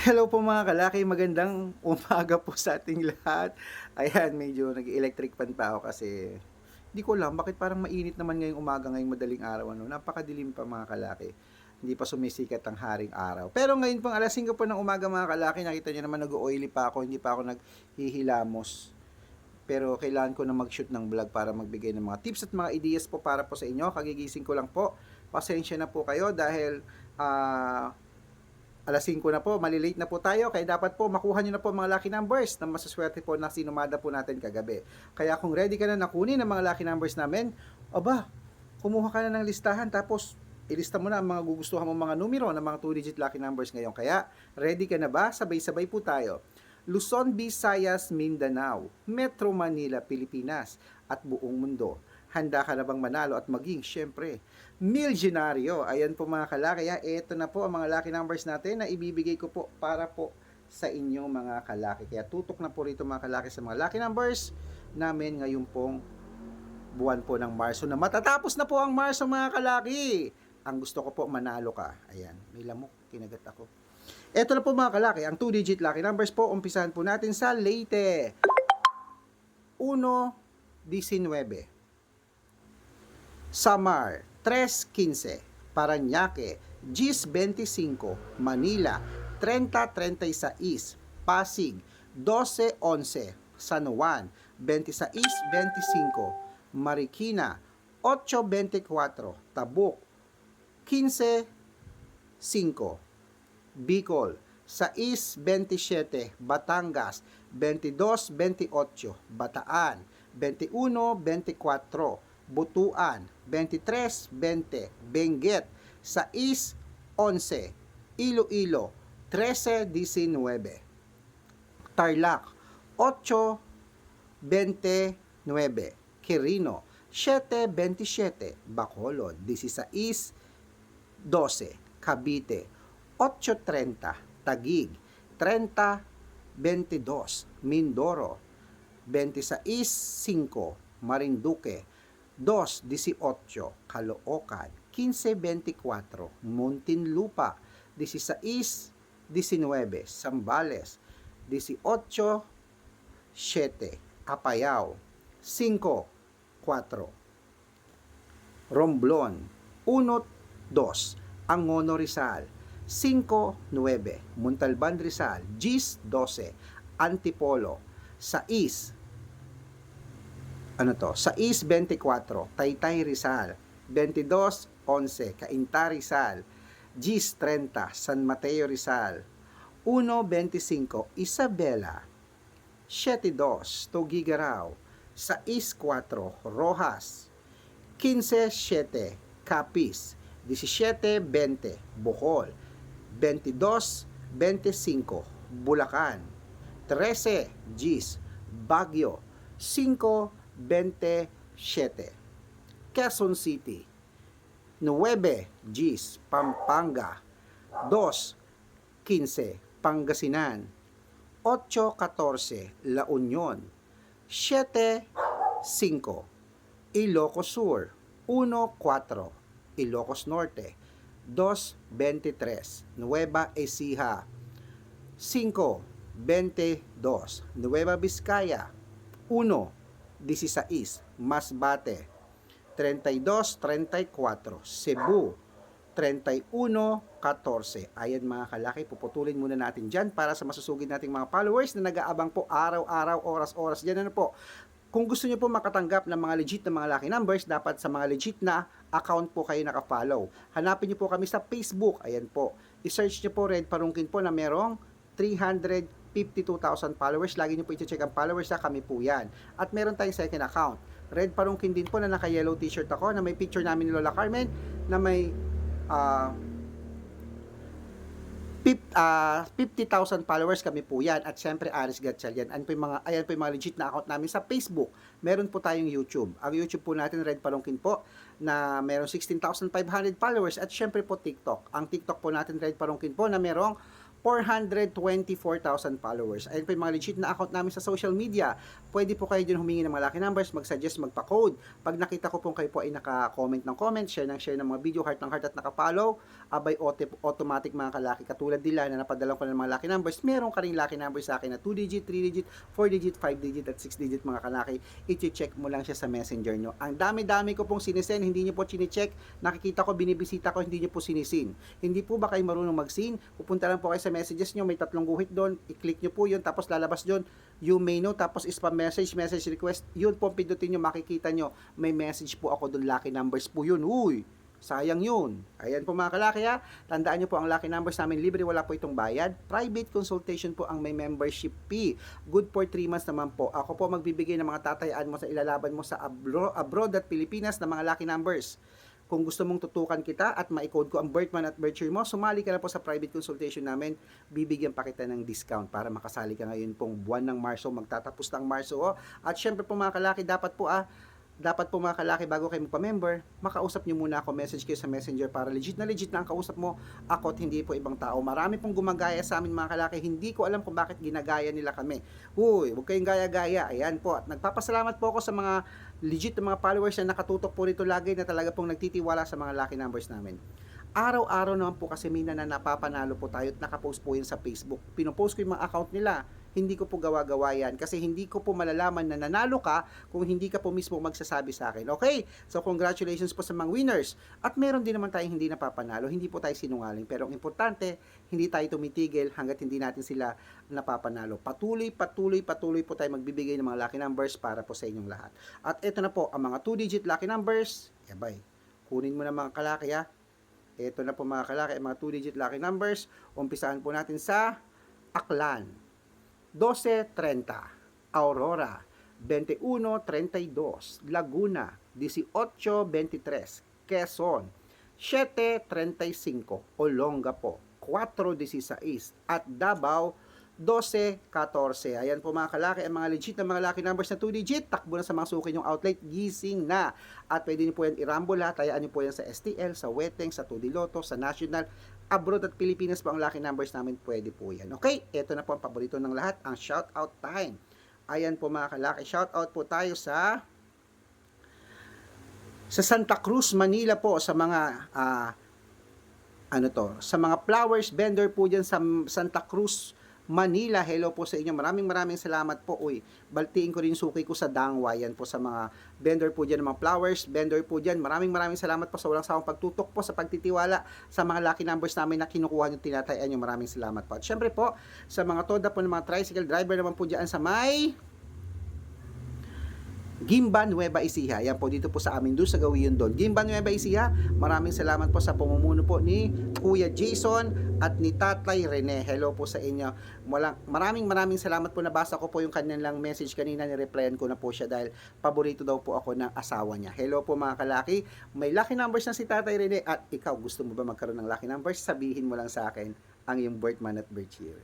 Hello po mga kalaki, magandang umaga po sa ating lahat. Ayan, medyo nag-electric fan pa ako kasi hindi ko lang bakit parang mainit naman ngayong umaga ngayong madaling araw ano. Napakadilim pa mga kalaki. Hindi pa sumisikat ang haring araw. Pero ngayon pang alas 5 po ng umaga mga kalaki, nakita niyo naman nag-oily pa ako, hindi pa ako naghihilamos. Pero kailangan ko na mag-shoot ng vlog para magbigay ng mga tips at mga ideas po para po sa inyo. Kagigising ko lang po. Pasensya na po kayo dahil ah alas 5 na po, malilate na po tayo, kaya dapat po makuha nyo na po mga lucky numbers na masaswerte po na sinumada po natin kagabi. Kaya kung ready ka na nakunin ang mga lucky numbers namin, aba, kumuha ka na ng listahan tapos ilista mo na ang mga gugustuhan mo mga numero ng mga 2-digit lucky numbers ngayon. Kaya, ready ka na ba? Sabay-sabay po tayo. Luzon, Visayas, Mindanao, Metro Manila, Pilipinas, at buong mundo. Handa ka na bang manalo at maging, syempre, milyonaryo? Ayan po mga kalaki. Kaya ito na po ang mga lucky numbers natin na ibibigay ko po para po sa inyong mga kalaki. Kaya tutok na po rito mga kalaki sa mga lucky numbers namin ngayon pong buwan po ng Marso na matatapos na po ang Marso mga kalaki. Ang gusto ko po manalo ka. Ayan, may lamok, kinagat ako. Ito na po mga kalaki, ang 2-digit lucky numbers po, umpisahan po natin sa Leyte. 1-19. Samar, 3.15. Paranaque, 10.25. Manila, 30.36. Pasig, 12.11. San Juan, 26.25. Marikina, 8.24. Tabuk, 15.5. Bicol, 6.27. Batangas, 22.28. Bataan, 21.24. Butuan, 23.20. Benguet, 6.11. Iloilo, 13.19. Tarlac, 8.29. Quirino, 7.27. Bacolod, 16.12. Cavite, 8.30. Tagig, 30.22. Mindoro, 26.5. Marinduque, 2.18. Caloocan, 15.24. Muntinlupa, 16.19. Zambales, 18.7. Apayao, 5.4. Romblon, 1.2. Angono Rizal, 5.9. Montalban Rizal, Gis 12. Antipolo, 6. Ano to? 6.24. Taytay Rizal, 22.11. Cainta Rizal, Gis 30. San Mateo Rizal, 1.25. Isabela, 7.2. Tugigaraw, 6.4. Rojas, 15.7. Capiz, 17.20. Bohol, 22.25. Bulacan, 13 Gs. Baguio, 5.27. Quezon City, 9 Gs. Pampanga, 2.15. Pangasinan, 8.14. La Union, 7.5. Ilocos Sur, 1.4. Ilocos Norte, 2.23. Nueva Ecija, 5.22. Nueva Vizcaya, 1.16. Masbate, 32.34. Cebu, 31.14. Ayan mga kalaki, puputulin muna natin dyan para sa masusugid nating mga followers na nag-aabang po araw-araw, oras-oras. Dyan ano po. Kung gusto nyo po makatanggap ng mga legit na mga lucky numbers, dapat sa mga legit na account po kayo nakafollow. Hanapin nyo po kami sa Facebook. Ayan po. I-search nyo po Red Parungkin po na merong 352,000 followers. Lagi nyo po i-check ang followers na kami po yan. At meron tayong second account. Red Parungkin din po na naka-yellow t-shirt ako na may picture namin ni Lola Carmen na may ah, pip- ah, 50,000 followers kami po yan at syempre Aris Gatchal yan. Ayan po yung mga, ayan po yung mga legit na account namin sa Facebook. Meron po tayong YouTube. Ang YouTube po natin, Red Palongkin po, na meron 16,500 followers at syempre po TikTok. Ang TikTok po natin, Red Palongkin po, na merong 424,000 followers. Ayun po yung mga legit na account namin sa social media. Pwede po kayo dyan humingi ng mga lucky numbers, mag-suggest, magpa-code. Pag nakita ko po kayo po ay naka-comment ng comment, share ng share ng mga video, heart ng heart at naka-follow, abay auto- automatic mga kalaki. Katulad nila na napadala ko ng mga lucky numbers, meron ka rin lucky numbers sa akin na 2 digit, 3 digit, 4 digit, 5 digit at 6 digit mga kalaki. I-check mo lang siya sa messenger nyo. Ang dami-dami ko pong sinisend, hindi nyo po chine-check, nakikita ko, binibisita ko, hindi nyo po sinisin. Hindi po ba kayo marunong mag-sin? Pupunta lang po kayo sa messages nyo, may tatlong guhit doon, i-click nyo po yun, tapos lalabas doon, may know, tapos spam message, message request, yun po, pindutin nyo, makikita nyo, may message po ako doon, lucky numbers po yun, uy, sayang yun. Ayan po mga kalaki ha, tandaan nyo po ang lucky numbers namin, libre, wala po itong bayad, private consultation po ang may membership fee, good for 3 months naman po. Ako po magbibigay ng mga tatayaan mo sa ilalaban mo sa abro, abroad at Pilipinas na mga lucky numbers. Kung gusto mong tutukan kita at ma-code ko ang birth month at birth year mo, sumali ka na po sa private consultation namin. Bibigyan pa kita ng discount para makasali ka ngayon pong buwan ng Marso. Magtatapos ng Marso. Oh. At syempre po mga kalaki, dapat po ah, dapat po mga kalaki bago kayo magpa-member, makausap nyo muna ako, message kayo sa messenger para legit na legit na ang kausap mo, ako at hindi po ibang tao. Marami pong gumagaya sa amin mga kalaki, hindi ko alam kung bakit ginagaya nila kami. Uy, huwag kayong gaya-gaya. Ayan po. At nagpapasalamat po ako sa mga legit na mga followers na nakatutok po rito lagi na talaga pong nagtitiwala sa mga lucky numbers namin. Araw-araw naman po kasi may na napapanalo po tayo at nakapost po yun sa Facebook. Pinopost ko yung mga account nila. Hindi ko po gawa-gawa yan kasi hindi ko po malalaman na nanalo ka kung hindi ka po mismo magsasabi sa akin. Okay? So congratulations po sa mga winners. At meron din naman tayong hindi napapanalo. Hindi po tayo sinungaling. Pero ang importante, hindi tayo tumitigil hanggat hindi natin sila napapanalo. Patuloy, patuloy, patuloy po tayo magbibigay ng mga lucky numbers para po sa inyong lahat. At ito na po, ang mga 2-digit lucky numbers. Yabay. Kunin mo na mga kalaki ha. Ito na po mga kalaki, mga 2-digit lucky numbers. Umpisahan po natin sa Aklan. 12.30. Aurora. 21.32. Laguna. 18.23. Quezon. 7.35. Olongapo. 4.16. At Davao. 12.14. Ayan po mga kalaki, ang mga legit na mga lucky numbers na 2 digit, takbo na sa mga suki yung outlet, gising na. At pwede niyo po yan i-rumble tayaan niyo po yan sa STL, sa Weteng, sa Tudiloto, sa National, abroad at Pilipinas po ang lucky numbers namin, pwede po yan. Okay, ito na po ang paborito ng lahat, ang shout out time. Ayan po mga kalaki, shout out po tayo sa sa Santa Cruz, Manila po sa mga ah, ano to, sa mga flowers vendor po dyan sa Santa Cruz, Manila. Hello po sa inyo. Maraming maraming salamat po. Uy, baltiin ko rin suki ko sa Dangwa. Yan po sa mga vendor po dyan, mga flowers, vendor po dyan. Maraming maraming salamat po sa walang sawang pagtutok po, sa pagtitiwala sa mga lucky numbers namin na kinukuha nyo, tinatayan nyo. Maraming salamat po. At syempre po, sa mga toda po ng mga tricycle driver naman po dyan sa may Gimba Nueva Ecija. Yan po dito po sa amin doon sa Gawiyon doon. Gimba Nueva Ecija, maraming salamat po sa pamumuno po ni Kuya Jason at ni Tatay Rene. Hello po sa inyo. Maraming maraming salamat po. Nabasa ko po yung kanilang message kanina. Ni-replyan ko na po siya dahil paborito daw po ako ng asawa niya. Hello po mga kalaki. May lucky numbers na si Tatay Rene at ikaw gusto mo ba magkaroon ng lucky numbers? Sabihin mo lang sa akin ang iyong birth month at birth year.